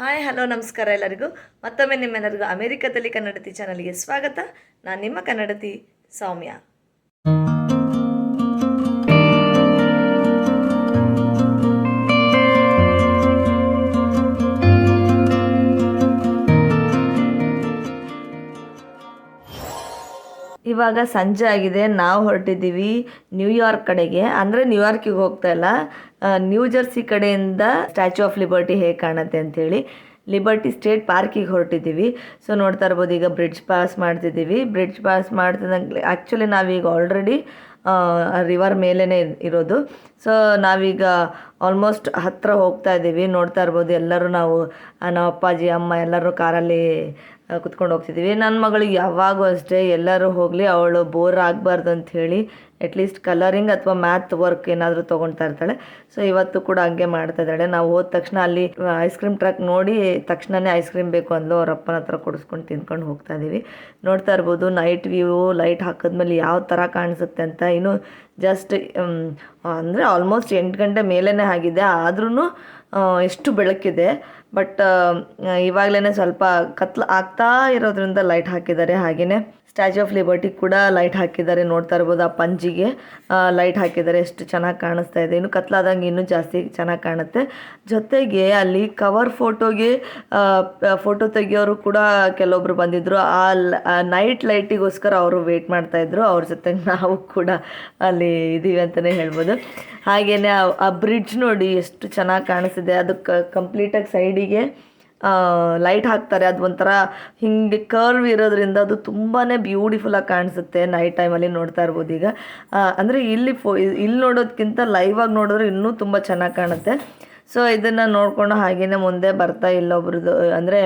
Hi hello ನಮಸ್ಕಾರ ಎಲ್ಲರಿಗೂ. ಮತ್ತೊಮ್ಮೆ ನಿಮ್ಮೆಲ್ಲರಿಗೂ ಅಮೆರಿಕದಲ್ಲಿ ಕನ್ನಡತಿ ಚಾನಲ್ಗೆ ಸ್ವಾಗತ. ನಾನು ನಿಮ್ಮ ಕನ್ನಡತಿ ಸೌಮ್ಯ. ಇವಾಗ ಸಂಜೆ ಆಗಿದೆ. ನಾವು ಹೊರಟಿದ್ದೀವಿ ನ್ಯೂಯಾರ್ಕ್ ಕಡೆಗೆ. ಅಂದರೆ ನ್ಯೂಯಾರ್ಕಿಗೆ ಹೋಗ್ತಾ ಇಲ್ಲ. ನ್ಯೂ ಜರ್ಸಿ ಕಡೆಯಿಂದ ಸ್ಟ್ಯಾಚ್ಯೂ ಆಫ್ ಲಿಬರ್ಟಿ ಹೇಗೆ ಕಾಣುತ್ತೆ ಅಂಥೇಳಿ ಲಿಬರ್ಟಿ ಸ್ಟೇಟ್ ಪಾರ್ಕಿಗೆ ಹೊರಟಿದ್ದೀವಿ. ಸೊ ನೋಡ್ತಾ ಇರ್ಬೋದು, ಈಗ ಬ್ರಿಡ್ಜ್ ಪಾಸ್ ಮಾಡ್ತಿದ್ದೀವಿ. ಬ್ರಿಡ್ಜ್ ಪಾಸ್ ಮಾಡ್ತಿದ್ದಂಗೆ ಆ್ಯಕ್ಚುಲಿ ನಾವೀಗ ಆಲ್ರೆಡಿ ರಿವರ್ ಮೇಲೇ ಇರೋದು. ಸೊ ನಾವೀಗ ಆಲ್ಮೋಸ್ಟ್ ಹತ್ತಿರ ಹೋಗ್ತಾ ಇದ್ದೀವಿ. ನೋಡ್ತಾ ಇರ್ಬೋದು, ಎಲ್ಲರೂ ನಾವು ನಮ್ಮ ಅಪ್ಪಾಜಿ, ಅಮ್ಮ ಎಲ್ಲರೂ ಕಾರಲ್ಲಿ ಕುತ್ಕೊಂಡು ಹೋಗ್ತಿದ್ದೀವಿ ನನ್ನ ಮಗಳಿಗೆ ಯಾವಾಗೂ ಅಷ್ಟೇ, ಎಲ್ಲರೂ ಹೋಗಲಿ, ಅವಳು ಬೋರ್ ಆಗಬಾರ್ದು ಅಂತ ಹೇಳಿ ಅಟ್ಲೀಸ್ಟ್ ಕಲರಿಂಗ್ ಅಥವಾ ಮ್ಯಾಥ್ ವರ್ಕ್ ಏನಾದರೂ ತೊಗೊಳ್ತಾ ಇರ್ತಾಳೆ. ಸೊ ಇವತ್ತು ಕೂಡ ಹಂಗೆ ಮಾಡ್ತಾ ಇದ್ದಾಳೆ. ನಾವು ಹೋದ ತಕ್ಷಣ ಅಲ್ಲಿ ಐಸ್ ಕ್ರೀಮ್ ಟ್ರಕ್ ನೋಡಿ ತಕ್ಷಣವೇ ಐಸ್ ಕ್ರೀಮ್ ಬೇಕು ಅಂದ್ಲು. ಅವ್ರ ಅಪ್ಪನ ಹತ್ರ ಕೊಡಿಸ್ಕೊಂಡು ತಿನ್ಕೊಂಡು ಹೋಗ್ತಾ ಇದ್ದೀವಿ ನೋಡ್ತಾ ಇರ್ಬೋದು ನೈಟ್ ವ್ಯೂ ಲೈಟ್ ಹಾಕಿದ್ಮೇಲೆ ಯಾವ ಥರ ಕಾಣಿಸುತ್ತೆ ಅಂತ. ಇನ್ನು ಜಸ್ಟ್ ಅಂದರೆ ಆಲ್ಮೋಸ್ಟ್ ಎಂಟು ಗಂಟೆ ಮೇಲೇ ಆಗಿದೆ. ಆದ್ರೂ ಎಷ್ಟು ಬೆಳಕಿದೆ. ಬಟ್ ಇವಾಗಲೇ ಸ್ವಲ್ಪ ಕತ್ಲು ಆಗ್ತಾ ಇರೋದ್ರಿಂದ ಲೈಟ್ ಹಾಕಿದ್ದಾರೆ ಹಾಗೆಯೇ ಸ್ಟ್ಯಾಚ್ಯೂ ಆಫ್ ಲಿಬರ್ಟಿ ಕೂಡ ಲೈಟ್ ಹಾಕಿದ್ದಾರೆ, ನೋಡ್ತಾ ಇರ್ಬೋದು ಆ ಪಂಜಿಗೆ. ಲೈಟ್ ಹಾಕಿದ್ದಾರೆ, ಎಷ್ಟು ಚೆನ್ನಾಗಿ ಕಾಣಿಸ್ತಾ ಇದೆ. ಇನ್ನು ಕತ್ಲಾದಂಗೆ ಇನ್ನೂ ಜಾಸ್ತಿ ಚೆನ್ನಾಗಿ ಕಾಣುತ್ತೆ. ಜೊತೆಗೆ ಅಲ್ಲಿ ಕವರ್ ಫೋಟೋಗೆ ಫೋಟೋ ತೆಗಿಯೋರು ಕೂಡ ಕೆಲವೊಬ್ರು ಬಂದಿದ್ದರು ಆ ನೈಟ್ ಲೈಟಿಗೋಸ್ಕರ ಅವರು ವೆಯ್ಟ್ ಮಾಡ್ತಾಯಿದ್ರು ಅವ್ರ ಜೊತೆ ನಾವು ಕೂಡ ಅಲ್ಲಿ ಇದ್ದೀವಿ ಅಂತಲೇ ಹೇಳ್ಬೋದು. ಹಾಗೆಯೇ ಆ ಬ್ರಿಡ್ಜ್ ನೋಡಿ ಎಷ್ಟು ಚೆನ್ನಾಗಿ ಕಾಣಿಸ್ತಿದೆ. ಅದು ಕಂಪ್ಲೀಟಾಗಿ ಸೈಡಿಗೆ ಲೈಟ್ ಹಾಕ್ತಾರೆ, ಅದು ಒಂಥರ ಹಿಂಗೆ ಕರ್ವ್ ಇರೋದ್ರಿಂದ ಅದು ತುಂಬಾ ಬ್ಯೂಟಿಫುಲ್ಲಾಗಿ ಕಾಣಿಸುತ್ತೆ ನೈಟ್ ಟೈಮಲ್ಲಿ ನೋಡ್ತಾ ಇರ್ಬೋದು ಈಗ. ಅಂದರೆ ಇಲ್ಲಿ ಫೋ, ಇಲ್ಲಿ ನೋಡೋದಕ್ಕಿಂತ ಲೈವಾಗಿ ನೋಡಿದ್ರೆ ಇನ್ನೂ ತುಂಬ ಚೆನ್ನಾಗಿ ಕಾಣುತ್ತೆ. ಸೊ ಇದನ್ನು ನೋಡಿಕೊಂಡು ಹಾಗೆಯೇ ಮುಂದೆ ಬರ್ತಾ ಇಲ್ಲೊಬ್ರದ್ದು ಅಂದರೆ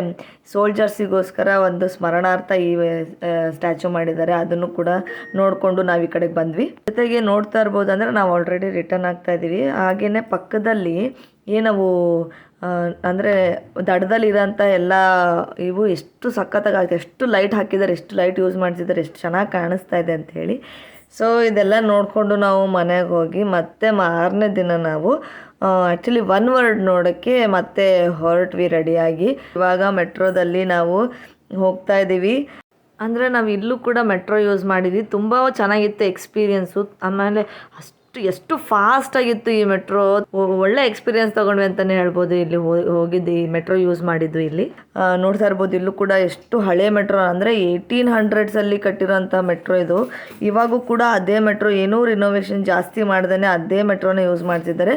ಸೋಲ್ಜರ್ಸಿಗೋಸ್ಕರ ಒಂದು ಸ್ಮರಣಾರ್ಥ ಈ ಸ್ಟ್ಯಾಚು ಮಾಡಿದ್ದಾರೆ. ಅದನ್ನು ಕೂಡ ನೋಡಿಕೊಂಡು ನಾವು ಈ ಕಡೆಗೆ ಬಂದ್ವಿ. ಜೊತೆಗೆ ನೋಡ್ತಾ ಇರ್ಬೋದು ಅಂದರೆ ನಾವು ಆಲ್ರೆಡಿ ರಿಟರ್ನ್ ಆಗ್ತಾ ಇದ್ದೀವಿ ಹಾಗೆಯೇ ಪಕ್ಕದಲ್ಲಿ ಏನವು ಅಂದರೆ ದಡದಲ್ಲಿರೋಂಥ ಎಲ್ಲ ಇವು ಎಷ್ಟು ಸಖತ್ತಾಗುತ್ತೆ ಎಷ್ಟು ಲೈಟ್ ಹಾಕಿದ್ದಾರೆ, ಎಷ್ಟು ಲೈಟ್ ಯೂಸ್ ಮಾಡ್ತಿದ್ದಾರೆ, ಎಷ್ಟು ಚೆನ್ನಾಗಿ ಕಾಣಿಸ್ತಾ ಇದೆ ಅಂಥೇಳಿ ಸೊ ಇದೆಲ್ಲ ನೋಡಿಕೊಂಡು ನಾವು ಮನೆಗೆ ಹೋಗಿ ಮತ್ತೆ ಮಾರನೇ ದಿನ ನಾವು ಆ್ಯಕ್ಚುಲಿ ಒನ್ ವರ್ಡ್ ನೋಡೋಕ್ಕೆ ಮತ್ತೆ ಹೊರಟ್ವಿ ರೆಡಿಯಾಗಿ ಇವಾಗ ಮೆಟ್ರೋದಲ್ಲಿ ನಾವು ಹೋಗ್ತಾ ಇದ್ದೀವಿ ಅಂದರೆ ನಾವು ಇಲ್ಲೂ ಕೂಡ ಮೆಟ್ರೋ ಯೂಸ್ ಮಾಡಿದ್ವಿ. ತುಂಬ ಚೆನ್ನಾಗಿತ್ತು ಎಕ್ಸ್ಪೀರಿಯನ್ಸು ಆಮೇಲೆ ಅಷ್ಟು ಎಷ್ಟು ಫಾಸ್ಟ್ ಆಗಿತ್ತು ಈ ಮೆಟ್ರೋ ಒಳ್ಳೆ ಎಕ್ಸ್ಪೀರಿಯನ್ಸ್ ತಗೊಂಡ್ವಿ ಅಂತಾನೆ ಹೇಳ್ಬೋದು. ಇಲ್ಲಿ ಹೋಗಿದ್ದು ಈ ಮೆಟ್ರೋ ಯೂಸ್ ಮಾಡಿದ್ದು ಇಲ್ಲಿ. ನೋಡ್ತಾ ಇರ್ಬೋದು, ಇಲ್ಲೂ ಕೂಡ ಎಷ್ಟು ಹಳೆ ಮೆಟ್ರೋ ಅಂದರೆ ಏಯ್ಟೀನ್ ಹಂಡ್ರೆಡ್ಸಲ್ಲಿ ಕಟ್ಟಿರೋಂಥ ಮೆಟ್ರೋ ಇದು. ಇವಾಗೂ ಕೂಡ ಅದೇ ಮೆಟ್ರೋ ಏನೂ ರಿನೋವೇಷನ್ ಜಾಸ್ತಿ ಮಾಡ್ದೇ ಅದೇ ಮೆಟ್ರೋನ ಯೂಸ್ ಮಾಡ್ತಿದ್ದಾರೆ.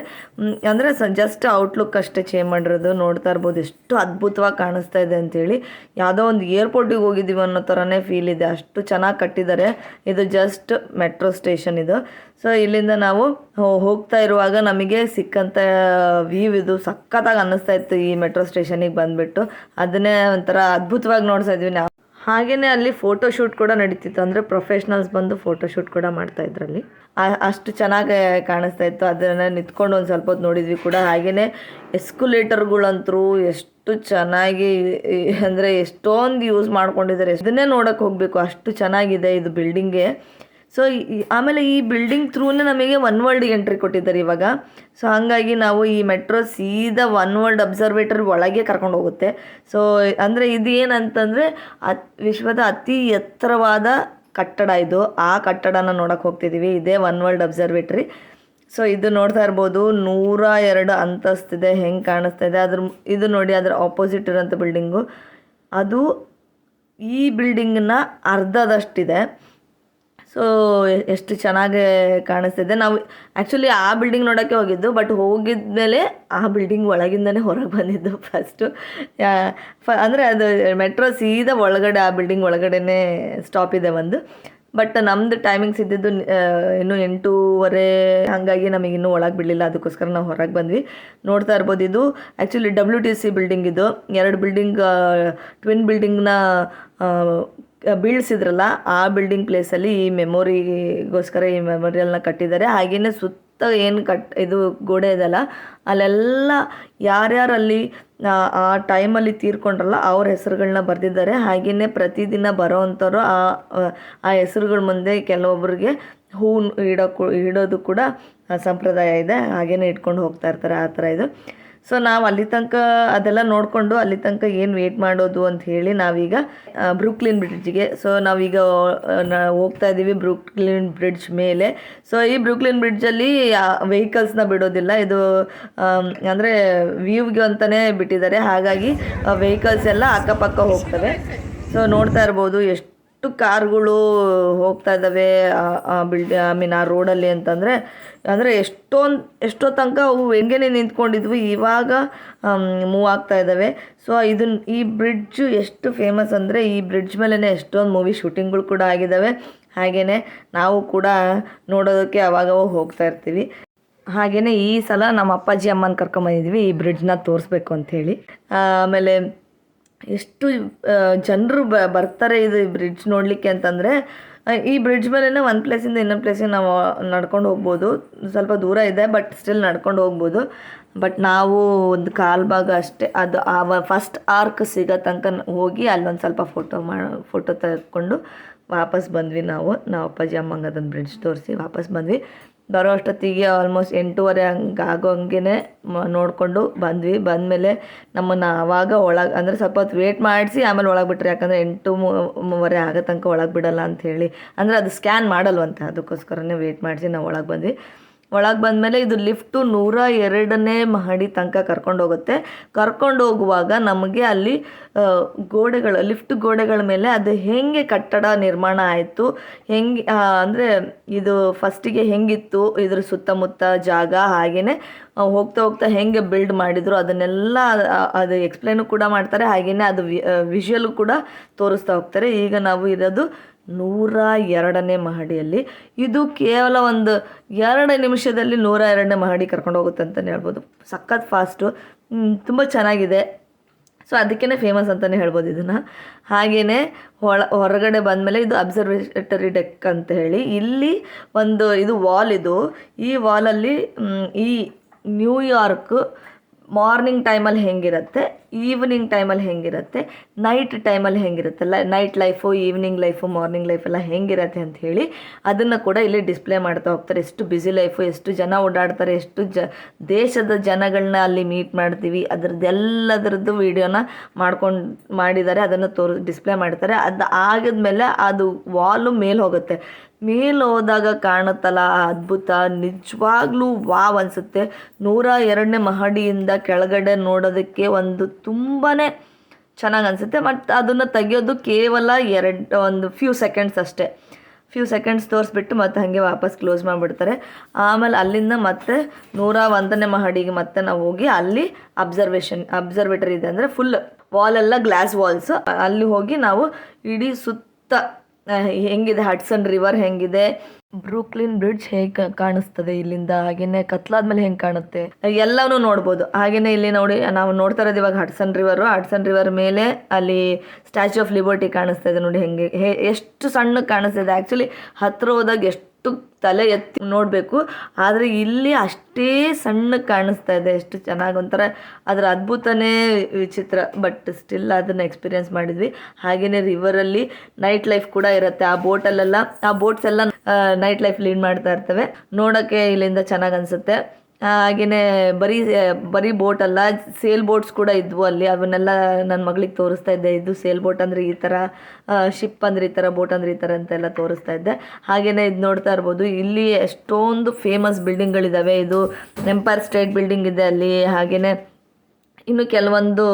ಅಂದ್ರೆ ಜಸ್ಟ್ ಔಟ್ಲುಕ್ ಅಷ್ಟೇ ಚೇಂಜ್ ಮಾಡಿರೋದು. ನೋಡ್ತಾ ಇರ್ಬೋದು, ಎಷ್ಟು ಅದ್ಭುತವಾಗಿ ಕಾಣಿಸ್ತಾ ಇದೆ ಅಂತೇಳಿ. ಯಾವುದೋ ಒಂದು ಏರ್ಪೋರ್ಟಿಗೆ ಹೋಗಿದ್ದೀವಿ ಅನ್ನೋ ಥರನೇ ಫೀಲ್ ಇದೆ. ಅಷ್ಟು ಚೆನ್ನಾಗಿ ಕಟ್ಟಿದ್ದಾರೆ. ಇದು ಜಸ್ಟ್ ಮೆಟ್ರೋ ಸ್ಟೇಷನ್ ಇದು. ಸೊ ಇಲ್ಲಿಂದ ನಾವು ಹೋಗ್ತಾ ಇರುವಾಗ ನಮಗೆ ಸಿಕ್ಕಂಥ ವ್ಯೂ ಇದು ಸಖತ್ತಾಗಿ ಅನ್ನಿಸ್ತಾ ಇತ್ತು ಈ ಮೆಟ್ರೋ ಸ್ಟೇಷನಿಗೆ ಬಂದುಬಿಟ್ಟು. ಅದನ್ನೇ ಒಂಥರ ಅದ್ಭುತವಾಗಿ ನೋಡ್ತಾ ಇದ್ವಿ ನಾವು. ಹಾಗೆಯೇ ಅಲ್ಲಿ ಫೋಟೋ ಶೂಟ್ ಕೂಡ ನಡೀತಿತ್ತು. ಅಂದರೆ ಪ್ರೊಫೆಷ್ನಲ್ಸ್ ಬಂದು ಫೋಟೋ ಶೂಟ್ ಕೂಡ ಮಾಡ್ತಾ ಇದ್ರಲ್ಲಿ. ಅಷ್ಟು ಚೆನ್ನಾಗಿ ಕಾಣಿಸ್ತಾ ಇತ್ತು. ಅದನ್ನು ನಿಂತ್ಕೊಂಡು ಒಂದು ಸ್ವಲ್ಪ ಹೊತ್ತು ನೋಡಿದ್ವಿ ಕೂಡ. ಹಾಗೆಯೇ ಎಸ್ಕುಲೇಟರ್ಗಳಂತರೂ ಎಷ್ಟು ಚೆನ್ನಾಗಿ ಅಂದರೆ ಎಷ್ಟೊಂದು ಯೂಸ್ ಮಾಡ್ಕೊಂಡಿದ್ದಾರೆ. ಇದನ್ನೇ ನೋಡೋಕೆ ಹೋಗಬೇಕು. ಅಷ್ಟು ಚೆನ್ನಾಗಿದೆ ಇದು ಬಿಲ್ಡಿಂಗ್ಗೆ. ಸೊ ಆಮೇಲೆ ಈ ಬಿಲ್ಡಿಂಗ್ ಥ್ರೂನೇ ನಮಗೆ ಒನ್ ವರ್ಲ್ಡ್ ಎಂಟ್ರಿ ಕೊಟ್ಟಿದ್ದಾರೆ ಇವಾಗ. ಸೊ ಹಾಗಾಗಿ ನಾವು ಈ ಮೆಟ್ರೋ ಸೀದಾ ಒನ್ ವರ್ಲ್ಡ್ ಅಬ್ಸರ್ವೇಟರ್ ಒಳಗೆ ಕರ್ಕೊಂಡು ಹೋಗುತ್ತೆ. ಸೊ ಅಂದರೆ ಇದು ಏನಂತಂದರೆ ಅತ್, ವಿಶ್ವದ ಅತಿ ಎತ್ತರವಾದ ಕಟ್ಟಡ ಇದು. ಆ ಕಟ್ಟಡನ ನೋಡೋಕೆ ಹೋಗ್ತಿದ್ದೀವಿ ಇದೇ ಒನ್ ವರ್ಲ್ಡ್ ಅಬ್ಸರ್ವೇಟ್ರಿ ಸೊ ಇದು ನೋಡ್ತಾ ಇರ್ಬೋದು. ನೂರ ಎರಡು ಅಂತಸ್ತಿದೆ. ಹೆಂಗೆ ಕಾಣಿಸ್ತಾ ಇದೆ ಅದ್ರ ಇದು ನೋಡಿ ಅದರ ಆಪೋಸಿಟ್ ಇರೋಂಥ ಬಿಲ್ಡಿಂಗು ಅದು ಈ ಬಿಲ್ಡಿಂಗನ್ನ ಅರ್ಧದಷ್ಟಿದೆ. ಸೊ ಎಷ್ಟು ಚೆನ್ನಾಗಿ ಕಾಣಿಸ್ತಿದೆ. ನಾವು ಆ್ಯಕ್ಚುಲಿ ಆ ಬಿಲ್ಡಿಂಗ್ ನೋಡೋಕ್ಕೆ ಹೋಗಿದ್ದು ಬಟ್ ಹೋಗಿದ್ಮೇಲೆ ಆ ಬಿಲ್ಡಿಂಗ್ ಒಳಗಿಂದನೇ ಹೊರಗೆ ಬಂದಿದ್ದು ಫಸ್ಟು ಫ ಅಂದರೆ ಅದು ಮೆಟ್ರೋ ಸೀದಾ ಒಳಗಡೆ ಆ ಬಿಲ್ಡಿಂಗ್ ಒಳಗಡೆನೇ ಸ್ಟಾಪ್ ಇದೆ ಒಂದು. ಬಟ್ ನಮ್ಮದು ಟೈಮಿಂಗ್ಸ್ ಇದ್ದಿದ್ದು ಇನ್ನು ಎಂಟೂವರೆ, ಹಾಗಾಗಿ ನಮಗೆ ಇನ್ನೂ ಒಳಗೆ ಬಿಡಲಿಲ್ಲ. ಅದಕ್ಕೋಸ್ಕರ ನಾವು ಹೊರಗೆ ಬಂದ್ವಿ. ನೋಡ್ತಾ ಇರ್ಬೋದು ಇದು actually W T C building ಇದು. ಎರಡು ಬಿಲ್ಡಿಂಗ್ ಟ್ವಿನ್ ಬಿಲ್ಡಿಂಗ್ನ ಬೀಳ್ಸಿದ್ರಲ್ಲ ಆ ಬಿಲ್ಡಿಂಗ್ ಪ್ಲೇಸಲ್ಲಿ ಈ ಮೆಮೊರಿಗೋಸ್ಕರ ಈ ಮೆಮೊರಿಯಲ್ನ ಕಟ್ಟಿದ್ದಾರೆ. ಹಾಗೆಯೇ ಸುತ್ತ ಏನು ಕಟ್, ಇದು ಗೋಡೆ ಇದೆಯಲ್ಲ, ಅಲ್ಲೆಲ್ಲ ಯಾರ್ಯಾರಲ್ಲಿ, ಆ ಟೈಮಲ್ಲಿ ತೀರ್ಕೊಂಡ್ರಲ್ಲ ಅವ್ರ ಹೆಸರುಗಳನ್ನ ಬರೆದಿದ್ದಾರೆ. ಹಾಗೆಯೇ ಪ್ರತಿದಿನ ಬರೋವಂಥವ್ರು ಆ ಆ ಹೆಸರುಗಳ ಮುಂದೆ ಕೆಲವೊಬ್ಬರಿಗೆ ಹೂ ಇಡೋಕ್ಕೂ ಇಡೋದು ಕೂಡ ಸಂಪ್ರದಾಯ ಇದೆ. ಹಾಗೆಯೇ ಇಟ್ಕೊಂಡು ಹೋಗ್ತಾ ಇರ್ತಾರೆ, ಆ ಥರ ಇದು. ಸೊ ನಾವು ಅಲ್ಲಿ ತನಕ ಅದೆಲ್ಲ ನೋಡಿಕೊಂಡು ಅಲ್ಲಿ ತನಕ ಏನು ವೇಟ್ ಮಾಡೋದು ಅಂತ ಹೇಳಿ ನಾವೀಗ ಬ್ರೂಕ್ಲಿನ್ ಬ್ರಿಡ್ಜ್ಗೆ ಸೊ ನಾವೀಗ ಹೋಗ್ತಾ ಇದ್ದೀವಿ ಬ್ರೂಕ್ಲಿನ್ ಬ್ರಿಡ್ಜ್ ಮೇಲೆ. ಸೊ ಈ ಬ್ರೂಕ್ಲಿನ್ ಬ್ರಿಡ್ಜಲ್ಲಿ ವೆಹಿಕಲ್ಸ್ನ ಬಿಡೋದಿಲ್ಲ. ಇದು ಅಂದರೆ ವ್ಯೂವ್ಗೆ ಅಂತಲೇ ಬಿಟ್ಟಿದ್ದಾರೆ. ಹಾಗಾಗಿ ವೆಹಿಕಲ್ಸ್ ಎಲ್ಲ ಅಕ್ಕಪಕ್ಕ ಹೋಗ್ತವೆ. ಸೊ ನೋಡ್ತಾ ಇರ್ಬೋದು ಎಷ್ಟು ಕಾರ್ಗಳು ಹೋಗ್ತಾ ಇದ್ದಾವೆ ಬಿಲ್ಡ್ ಐ ಮೀನ್ ಆ ರೋಡಲ್ಲಿ ಅಂತಂದರೆ, ಅಂದರೆ ಎಷ್ಟೊಂದು, ಎಷ್ಟೋ ತನಕ ಅವು ಹೆಂಗೇನೆ ನಿಂತ್ಕೊಂಡಿದ್ವು, ಇವಾಗ ಮೂವ್ ಆಗ್ತಾ ಇದ್ದಾವೆ. ಸೊ ಇದನ್ನ ಈ ಬ್ರಿಡ್ಜ್ ಎಷ್ಟು ಫೇಮಸ್ ಅಂದರೆ, ಈ ಬ್ರಿಡ್ಜ್ ಮೇಲೇ ಎಷ್ಟೊಂದು ಮೂವಿ ಶೂಟಿಂಗ್ಗಳು ಕೂಡ ಆಗಿದ್ದಾವೆ. ಹಾಗೆಯೇ ನಾವು ಕೂಡ ನೋಡೋದಕ್ಕೆ ಅವಾಗವಾಗ ಹೋಗ್ತಾ ಇರ್ತೀವಿ. ಹಾಗೆಯೇ ಈ ಸಲ ನಮ್ಮ ಅಪ್ಪಾಜಿ ಅಮ್ಮನ ಕರ್ಕೊಂಬಂದಿದ್ವಿ, ಈ ಬ್ರಿಡ್ಜ್ನ ತೋರಿಸ್ಬೇಕು ಅಂಥೇಳಿ ಆಮೇಲೆ ಎಷ್ಟು ಜನರು ಬರ್ತಾರೆ ಇದು ಬ್ರಿಡ್ಜ್ ನೋಡಲಿಕ್ಕೆ ಅಂತಂದರೆ ಈ ಬ್ರಿಡ್ಜ್ ಮೇಲೇ ಒಂದು ಪ್ಲೇಸಿಂದ ಇನ್ನೊಂದು ಪ್ಲೇಸಿಗೆ ನಾವು ನಡ್ಕೊಂಡು ಹೋಗ್ಬೋದು. ಸ್ವಲ್ಪ ದೂರ ಇದೆ ಬಟ್ ಸ್ಟಿಲ್ ನಡ್ಕೊಂಡು ಹೋಗ್ಬೋದು. ಬಟ್ ನಾವು ಒಂದು ಕಾಲು ಭಾಗ ಅಷ್ಟೇ, ಅದು ಆ ಫಸ್ಟ್ ಆರ್ಕ್ ಸಿಗೋ ತನಕ ಹೋಗಿ ಅಲ್ಲೊಂದು ಸ್ವಲ್ಪ ಫೋಟೋ ಮಾ ಫೋಟೋ ತೆಗೆದುಕೊಂಡು ವಾಪಸ್ ಬಂದ್ವಿ ನಾವು. ನಾವು ಅಪ್ಪಾಜಿ ಅಮ್ಮಂಗೆ ಅದನ್ನು ಬ್ರಿಡ್ಜ್ ತೋರಿಸಿ ವಾಪಸ್ ಬಂದ್ವಿ. ಬರೋ ಅಷ್ಟೊತ್ತಿಗೆ ಆಲ್ಮೋಸ್ಟ್ ಎಂಟೂವರೆ ಹಂಗೆ ಆಗೋ ಹಂಗೆ ನೋಡಿಕೊಂಡು ಬಂದ್ವಿ. ಬಂದಮೇಲೆ ನಮ್ಮನ್ನು ಆವಾಗ ಒಳಗೆ, ಅಂದರೆ ಸ್ವಲ್ಪ ಹೊತ್ತು ವೇಟ್ ಮಾಡಿಸಿ ಆಮೇಲೆ ಒಳಗೆ ಬಿಟ್ರಿ. ಯಾಕಂದರೆ ಎಂಟು ಮೂವರೆ ಆಗೋ ತನಕ ಒಳಗೆ ಬಿಡಲ್ಲ ಅಂತ ಹೇಳಿ. ಅಂದರೆ ಅದು ಸ್ಕ್ಯಾನ್ ಮಾಡಲ್ವಂತೆ, ಅದಕ್ಕೋಸ್ಕರನೇ ವೇಟ್ ಮಾಡಿಸಿ ನಾವು ಒಳಗೆ ಬಂದ್ವಿ. ಒಳಗೆ ಬಂದಮೇಲೆ ಇದು ಲಿಫ್ಟು ನೂರ ಎರಡನೇ ಮಹಡಿ ತನಕ ಕರ್ಕೊಂಡು ಹೋಗುತ್ತೆ. ಕರ್ಕೊಂಡು ಹೋಗುವಾಗ ನಮಗೆ ಅಲ್ಲಿ ಗೋಡೆಗಳು, ಲಿಫ್ಟ್ ಗೋಡೆಗಳ ಮೇಲೆ ಅದು ಹೇಗೆ ಕಟ್ಟಡ ನಿರ್ಮಾಣ ಆಯಿತು, ಹೆಂಗೆ ಅಂದರೆ ಇದು ಫಸ್ಟಿಗೆ ಹೆಂಗಿತ್ತು, ಇದ್ರ ಸುತ್ತಮುತ್ತ ಜಾಗ ಹಾಗೆಯೇ ಹೋಗ್ತಾ ಹೋಗ್ತಾ ಹೆಂಗೆ ಬಿಲ್ಡ್ ಮಾಡಿದ್ರು ಅದನ್ನೆಲ್ಲ ಅದು ಎಕ್ಸ್ಪ್ಲೇನು ಕೂಡ ಮಾಡ್ತಾರೆ ಹಾಗೆಯೇ ಅದು ವಿಶ್ವಲ್ಲೂ ಕೂಡ ತೋರಿಸ್ತಾ ಹೋಗ್ತಾರೆ. ಈಗ ನಾವು ಇರೋದು ನೂರ ಎರಡನೇ ಮಹಡಿಯಲ್ಲಿ. ಇದು ಕೇವಲ ಒಂದು ಎರಡು ನಿಮಿಷದಲ್ಲಿ ನೂರ ಎರಡನೇ ಮಹಡಿ ಕರ್ಕೊಂಡು ಹೋಗುತ್ತೆ ಅಂತಲೇ ಹೇಳ್ಬೋದು. ಸಖತ್ ಫಾಸ್ಟು ತುಂಬ ಚೆನ್ನಾಗಿದೆ. ಸೊ ಅದಕ್ಕೇ ಫೇಮಸ್ ಅಂತಲೇ ಹೇಳ್ಬೋದು ಇದನ್ನು. ಹಾಗೆಯೇ ಹೊಳ, ಹೊರಗಡೆ ಬಂದಮೇಲೆ ಇದು ಅಬ್ಸರ್ವೇಟರಿ ಡೆಕ್ ಅಂತ ಹೇಳಿ. ಇಲ್ಲಿ ಒಂದು, ಇದು ವಾಲ್ ಇದು. ಈ ವಾಲಲ್ಲಿ ಈ ನ್ಯೂಯಾರ್ಕ್ ಮಾರ್ನಿಂಗ್ ಟೈಮಲ್ಲಿ ಹೆಂಗಿರುತ್ತೆ, ಈವ್ನಿಂಗ್ ಟೈಮಲ್ಲಿ ಹೆಂಗಿರುತ್ತೆ, ನೈಟ್ ಟೈಮಲ್ಲಿ ಲೈ, night life, evening life, morning life ಎಲ್ಲ ಹೆಂಗಿರತ್ತೆ ಅಂತ ಹೇಳಿ ಅದನ್ನು ಕೂಡ ಇಲ್ಲಿ ಡಿಸ್ಪ್ಲೇ ಮಾಡ್ತಾ ಹೋಗ್ತಾರೆ. ಎಷ್ಟು ಬ್ಯುಸಿ ಲೈಫು, ಎಷ್ಟು ಜನ ಓಡಾಡ್ತಾರೆ, ಎಷ್ಟು ಜ, ದೇಶದ ಜನಗಳನ್ನ ಅಲ್ಲಿ ಮೀಟ್ ಮಾಡ್ತೀವಿ ಅದರದ್ದೆಲ್ಲದರದ್ದು ವೀಡಿಯೋನ ಮಾಡ್ಕೊಂಡು, ಮಾಡಿದ್ದಾರೆ, ಅದನ್ನು ತೋರಿಸ್ ಡಿಸ್ಪ್ಲೇ ಮಾಡ್ತಾರೆ. ಅದು, ಆಗಿದ್ಮೇಲೆ ಅದು ವಾಲು ಮೇಲೆ ಹೋಗುತ್ತೆ. ಮೇಲೆ ಹೋದಾಗ ಕಾಣುತ್ತಲ್ಲ ಆ ಅದ್ಭುತ. ನಿಜವಾಗ್ಲೂ ವಾವ್ ಅನಿಸುತ್ತೆ. ನೂರ ಎರಡನೇ ಮಹಡಿಯಿಂದ ಕೆಳಗಡೆ ನೋಡೋದಕ್ಕೆ ಒಂದು ತುಂಬಾ ಚೆನ್ನಾಗಿ ಅನಿಸುತ್ತೆ. ಮತ್ತು ಅದನ್ನು ತೆಗೆಯೋದು ಕೇವಲ ಎರಡು, ಒಂದು ಫ್ಯೂ ಸೆಕೆಂಡ್ಸ್ ಅಷ್ಟೇ. ಫ್ಯೂ ಸೆಕೆಂಡ್ಸ್ ತೋರಿಸ್ಬಿಟ್ಟು ಮತ್ತೆ ಹಾಗೆ ವಾಪಸ್ ಕ್ಲೋಸ್ ಮಾಡಿಬಿಡ್ತಾರೆ. ಆಮೇಲೆ ಅಲ್ಲಿಂದ ಮತ್ತೆ ನೂರ ಒಂದನೇ ಮಹಡಿಗೆ ಮತ್ತೆ ನಾವು ಹೋಗಿ ಅಲ್ಲಿ ಅಬ್ಸರ್ವೇಷನ್ ಅಬ್ಸರ್ವೇಟರಿ ಇದೆ ಅಂದರೆ ಫುಲ್ ವಾಲೆಲ್ಲ ಗ್ಲಾಸ್ ವಾಲ್ಸ್ ಅಲ್ಲಿ ಹೋಗಿ ನಾವು ಇಡೀ ಸುತ್ತ ಹೆಂಗಿದೆ ಹಡ್ಸನ್ ರಿವರ್ ಹೆಂಗಿದೆ? ಬ್ರೂಕ್ಲಿನ್ ಬ್ರಿಡ್ಜ್ ಹೇಗೆ ಕಾಣಿಸ್ತದೆ ಇಲ್ಲಿಂದ? ಹಾಗೇನೆ ಕತ್ಲಾದ್ಮೇಲೆ ಹೆಂಗೆ ಕಾಣುತ್ತೆ? ಎಲ್ಲಾನು ನೋಡ್ಬೋದು. ಹಾಗೇನೆ ಇಲ್ಲಿ ನೋಡಿ, ನಾವು ನೋಡ್ತಾ ಇರೋದು ಇವಾಗ ಹಡ್ಸನ್ ರಿವರು ಹಡ್ಸನ್ ರಿವರ್ ಮೇಲೆ ಅಲ್ಲಿ ಸ್ಟ್ಯಾಚ್ಯೂ ಆಫ್ ಲಿಬರ್ಟಿ ಕಾಣಿಸ್ತಾ ಇದೆ ನೋಡಿ ಹೆಂಗೆ ಎಷ್ಟು ಸಣ್ಣ ಕಾಣಿಸ್ತಿದೆ ಆ್ಯಕ್ಚುಲಿ ಹತ್ರ ಹೋದಾಗ ಎಷ್ಟು ತಲೆ ಎತ್ತಿ ನೋಡಬೇಕು. ಆದರೆ ಇಲ್ಲಿ ಅಷ್ಟೇ ಸಣ್ಣ ಕಾಣಿಸ್ತಾ ಇದೆ, ಎಷ್ಟು ಚೆನ್ನಾಗಿ ಒಂಥರ ಅದರ ಅದ್ಭುತನೇ ವಿಚಿತ್ರ. ಬಟ್ ಸ್ಟಿಲ್ ಅದನ್ನು ಎಕ್ಸ್ಪೀರಿಯೆನ್ಸ್ ಮಾಡಿದ್ವಿ. ಹಾಗೆಯೇ ರಿವರಲ್ಲಿ ನೈಟ್ ಲೈಫ್ ಕೂಡ ಇರುತ್ತೆ. ಆ ಬೋಟಲ್ಲೆಲ್ಲ ಆ ಬೋಟ್ಸ್ ಎಲ್ಲ ನೈಟ್ ಲೈಫ್ ಲೀಡ್ ಮಾಡ್ತಾ ಇರ್ತವೆ. ನೋಡೋಕ್ಕೆ ಇಲ್ಲಿಂದ ಚೆನ್ನಾಗಿ ಅನಿಸುತ್ತೆ. ಹಾಗೆಯೇ ಬರೀ ಬರೀ ಬೋಟ್ ಅಲ್ಲ ಸೇಲ್ ಬೋಟ್ಸ್ ಕೂಡ ಇದ್ವು ಅಲ್ಲಿ. ಅವನ್ನೆಲ್ಲ ನನ್ನ ಮಗಳಿಗೆ ತೋರಿಸ್ತಾ ಇದ್ದೆ. ಇದು ಸೇಲ್ ಬೋಟ್ ಅಂದರೆ ಈ ಥರ ಶಿಪ್ ಅಂದರೆ ಈ ಥರ ಬೋಟ್ ಅಂದರೆ ಈ ಥರ ಅಂತೆಲ್ಲ ತೋರಿಸ್ತಾ ಇದ್ದೆ. ಹಾಗೆಯೇ ಇದು ನೋಡ್ತಾ ಇರ್ಬೋದು, ಇಲ್ಲಿ ಎಷ್ಟೊಂದು ಫೇಮಸ್ ಬಿಲ್ಡಿಂಗ್ಗಳಿದ್ದಾವೆ ಇದು ಎಂಪೈರ್ ಸ್ಟೇಟ್ ಬಿಲ್ಡಿಂಗ್ ಇದೆ ಅಲ್ಲಿ. ಹಾಗೆಯೇ ಇನ್ನು ಕೆಲವೊಂದು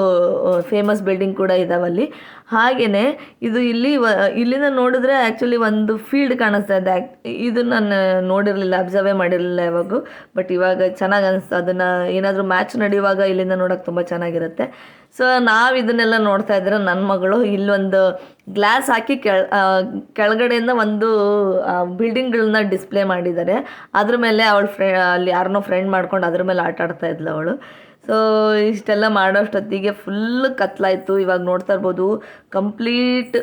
ಫೇಮಸ್ ಬಿಲ್ಡಿಂಗ್ ಕೂಡ ಇದಾವಲ್ಲಿ. ಹಾಗೆಯೇ ಇದು ಇಲ್ಲಿ ಇಲ್ಲಿಂದ ನೋಡಿದ್ರೆ ಆ್ಯಕ್ಚುಲಿ ಒಂದು ಫೀಲ್ಡ್ ಕಾಣಿಸ್ತಾ ಇದೆ. ಆ್ಯಕ್ ಇದು ನಾನು ನೋಡಿರಲಿಲ್ಲ ಅಬ್ಸರ್ವೇ ಮಾಡಿರಲಿಲ್ಲ ಯಾವಾಗೂ ಬಟ್ ಇವಾಗ ಚೆನ್ನಾಗಿ ಅನಿಸ್ತು. ಅದನ್ನು ಏನಾದರೂ ಮ್ಯಾಚ್ ನಡೆಯುವಾಗ ಇಲ್ಲಿಂದ ನೋಡೋಕೆ ತುಂಬ ಚೆನ್ನಾಗಿರುತ್ತೆ. ಸೊ ನಾವು ಇದನ್ನೆಲ್ಲ ನೋಡ್ತಾ ಇದ್ರೆ ನನ್ನ ಮಗಳು ಇಲ್ಲೊಂದು ಗ್ಲಾಸ್ ಹಾಕಿ ಕೆಳ ಕೆಳಗಡೆಯಿಂದ ಒಂದು ಬಿಲ್ಡಿಂಗ್ಗಳನ್ನ ಡಿಸ್ಪ್ಲೇ ಮಾಡಿದ್ದಾರೆ. ಅದ್ರ ಮೇಲೆ ಅವಳು ಫ್ರೆ ಅಲ್ಲಿ ಯಾರನ್ನೋ ಫ್ರೆಂಡ್ ಮಾಡ್ಕೊಂಡು ಅದ್ರ ಮೇಲೆ ಆಟ ಆಡ್ತಾ ಇದ್ಲು ಅವಳು. ಸೊ ಇಷ್ಟೆಲ್ಲ ಮಾಡೋಷ್ಟೊತ್ತಿಗೆ ಫುಲ್ ಕತ್ಲಾಯಿತು. ಇವಾಗ ನೋಡ್ತಾ ಇರ್ಬೋದು. ಕಂಪ್ಲೀಟ್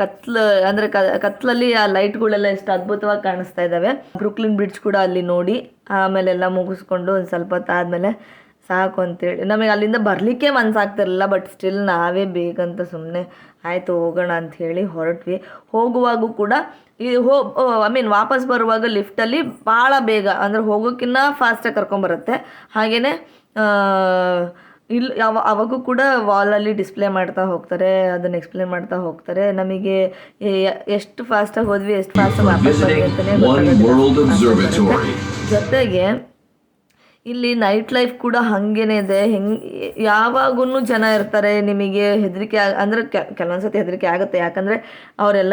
ಕತ್ಲು, ಅಂದರೆ ಕತ್ಲಲ್ಲಿ ಆ ಲೈಟ್ಗಳೆಲ್ಲ ಎಷ್ಟು ಅದ್ಭುತವಾಗಿ ಕಾಣಿಸ್ತಾ ಇದ್ದಾವೆ ಬ್ರುಕ್ಲಿನ್ ಬ್ರಿಡ್ಜ್ ಕೂಡ ಅಲ್ಲಿ ನೋಡಿ. ಆಮೇಲೆಲ್ಲ ಮುಗಿಸ್ಕೊಂಡು ಒಂದು ಸ್ವಲ್ಪ ಹೊತ್ತು ಆದಮೇಲೆ ಸಾಕು ಅಂತೇಳಿ. ನಮಗೆ ಅಲ್ಲಿಂದ ಬರಲಿಕ್ಕೆ ಮನಸ್ಸಾಗ್ತಿರಲಿಲ್ಲ ಬಟ್ ಸ್ಟಿಲ್ ನಾವೇ ಬೇಕಂತ ಸುಮ್ಮನೆ ಆಯಿತು ಹೋಗೋಣ ಅಂತ ಹೇಳಿ ಹೊರಟ್ವಿ. ಹೋಗುವಾಗೂ ಕೂಡ ಈ ಹೋ ಐ ಮೀನ್ ವಾಪಸ್ ಬರುವಾಗ ಲಿಫ್ಟಲ್ಲಿ ಭಾಳ ಬೇಗ ಅಂದರೆ ಹೋಗೋಕ್ಕಿಂತ ಫಾಸ್ಟಾಗಿ ಕರ್ಕೊಂಬರುತ್ತೆ. ಹಾಗೆಯೇ ಇಲ್ಲಿ ಯಾವ ಅವಾಗೂ ಕೂಡ ವಾಲಲ್ಲಿ ಡಿಸ್ಪ್ಲೇ ಮಾಡ್ತಾ ಹೋಗ್ತಾರೆ ಅದನ್ನು ಎಕ್ಸ್ಪ್ಲೇನ್ ಮಾಡ್ತಾ ಹೋಗ್ತಾರೆ. ನಮಗೆ ಎಷ್ಟು ಫಾಸ್ಟಾಗಿ ಹೋದ್ವಿ ಎಷ್ಟು ಫಾಸ್ಟಾಗಿ ವಾಪಸ್ ಅಂತಲೇ ಜೊತೆಗೆ ಇಲ್ಲಿ ನೈಟ್ ಲೈಫ್ ಕೂಡ ಹಾಗೇನೆ ಇದೆ. ಹೆಂಗೆ ಯಾವಾಗೂ ಜನ ಇರ್ತಾರೆ ನಿಮಗೆ ಹೆದರಿಕೆ ಅಂದರೆ ಕೆಲವೊಂದು ಸತಿ ಹೆದರಿಕೆ ಆಗುತ್ತೆ. ಯಾಕಂದರೆ ಅವರೆಲ್ಲ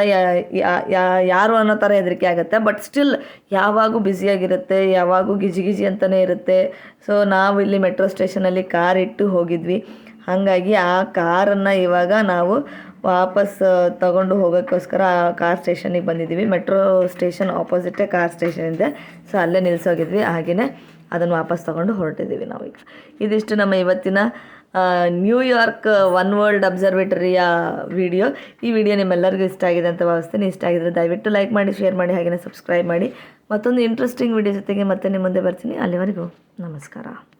ಯಾರು ಅನ್ನೋ ಥರ ಹೆದರಿಕೆ ಆಗುತ್ತೆ. ಬಟ್ ಸ್ಟಿಲ್ ಯಾವಾಗೂ ಬ್ಯುಸಿಯಾಗಿರುತ್ತೆ ಯಾವಾಗೂ ಗಿಜಿ ಗಿಜಿ ಅಂತಲೇ ಇರುತ್ತೆ. ಸೊ ನಾವು ಇಲ್ಲಿ ಮೆಟ್ರೋ ಸ್ಟೇಷನಲ್ಲಿ ಕಾರ್ ಇಟ್ಟು ಹೋಗಿದ್ವಿ. ಹಾಗಾಗಿ ಆ ಕಾರನ್ನು ಇವಾಗ ನಾವು ವಾಪಸ್ ತಗೊಂಡು ಹೋಗೋಕ್ಕೋಸ್ಕರ ಆ ಕಾರ್ ಸ್ಟೇಷನಿಗೆ ಬಂದಿದ್ದೀವಿ. ಮೆಟ್ರೋ ಸ್ಟೇಷನ್ ಆಪೋಸಿಟೇ ಕಾರ್ ಸ್ಟೇಷನ್ ಇದೆ. ಸೊ, ಅಲ್ಲೇ ನಿಲ್ಸೋಗಿದ್ವಿ. ಹಾಗೆಯೇ ಅದನ್ನು ವಾಪಸ್ ತಗೊಂಡು ಹೊರಟಿದ್ದೀವಿ ನಾವೀಗ ಇದಿಷ್ಟು ನಮ್ಮ ಇವತ್ತಿನ ನ್ಯೂಯಾರ್ಕ್ ಒನ್ ವರ್ಲ್ಡ್ ಅಬ್ಸರ್ವೇಟರಿಯ ವಿಡಿಯೋ ಈ ವಿಡಿಯೋ ನಿಮ್ಮೆಲ್ಲರಿಗೂ ಇಷ್ಟ ಆಗಿದೆ ಅಂತ ಭಾವಿಸ್ತೀನಿ. ಇಷ್ಟ ಆಗಿದ್ರೆ ದಯವಿಟ್ಟು ಲೈಕ್ ಮಾಡಿ ಶೇರ್ ಮಾಡಿ ಹಾಗೆಯೇ ಸಬ್ಸ್ಕ್ರೈಬ್ ಮಾಡಿ. ಮತ್ತೊಂದು ಇಂಟ್ರೆಸ್ಟಿಂಗ್ ವಿಡಿಯೋ ಜೊತೆಗೆ ಮತ್ತೆ ನಿಮ್ಮ ಮುಂದೆ ಬರ್ತೀನಿ. ಅಲ್ಲಿವರೆಗೂ ನಮಸ್ಕಾರ.